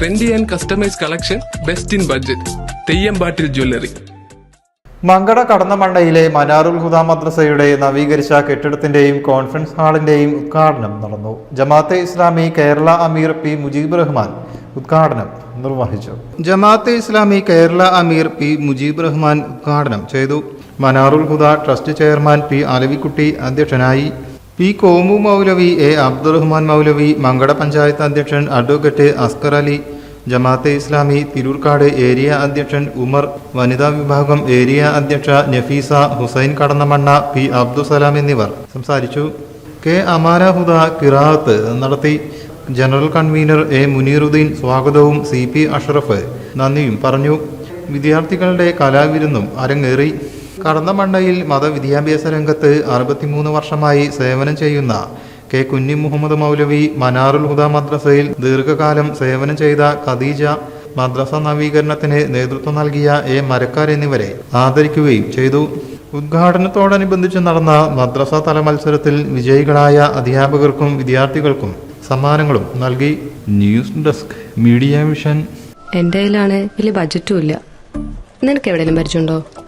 Trendy and customise collection best in budget Theyyampattil jewellery Mankada കടന്നമണ്ണയിലെ Manarul Huda മദ്രസയുടെ നവീകരിച്ച കെട്ടിടത്തിന്റെയും conference ഹാളിന്റെയും ഉദ്ഘാടനം നടന്നു. ജമാഅത്തെ ഇസ്ലാമി കേരള അമീർ പി മുജീബ് റഹ്മാൻ ഉദ്ഘാടനം നിർവഹിച്ചു. ജമാഅത്തെ ഇസ്ലാമി കേരള അമീർ പി മുജീബ് റഹ്മാൻ ഉദ്ഘാടനം ചെയ്തു. Manarul Huda trust chairman P Alavikutty അധ്യക്ഷനായി P Komu Moulavi A Abdurahman മൗലവി മങ്കട പഞ്ചായത്ത് അധ്യക്ഷൻ അഡ്വക്കേറ്റ് അസ്കർ അലി ജമാഅത്തെ ഇസ്ലാമി തിരൂർക്കാട് ഏരിയ അധ്യക്ഷൻ ഉമർ വനിതാ വിഭാഗം ഏരിയ അധ്യക്ഷ നഫീസ ഹുസൈൻ കടന്നമണ്ണ പി അബ്ദുസലാം എന്നിവർ സംസാരിച്ചു. കെ അമാന ഹുദ കിറാത്ത് നടത്തി ജനറൽ കൺവീനർ എ മുനീറുദ്ദീൻ സ്വാഗതവും സി പി അഷ്റഫ് നന്ദിയും പറഞ്ഞു. വിദ്യാർത്ഥികളുടെ കലാവിരുന്നും അരങ്ങേറി. കടന്നമണ്ണയിൽ മതവിദ്യാഭ്യാസ രംഗത്ത് അറുപത്തിമൂന്ന് വർഷമായി സേവനം ചെയ്യുന്ന കെ കുഞ്ഞി മുഹമ്മദ് മൗലവി മനാറുൽ ഹുദ മദ്രസയിൽ ദീർഘകാലം സേവനം ചെയ്ത ഖദീജ മദ്രസ നവീകരണത്തിന് നേതൃത്വം നൽകിയ എ മരക്കാർ എന്നിവരെ ആദരിക്കുകയും ചെയ്തു. ഉദ്ഘാടനത്തോടനുബന്ധിച്ച് നടന്ന മദ്രസ തല മത്സരത്തിൽ വിജയികളായ അധ്യാപകർക്കും വിദ്യാർത്ഥികൾക്കും സമ്മാനങ്ങളും നൽകി. ന്യൂസ് ഡെസ്ക് മീഡിയ വിഷൻ എന്റെ കയ്യിലാണ് വലിയ ബജറ്റും ഇല്ല. നിനക്ക് എവിടെയെങ്കിലും പരിചയമുണ്ടോ?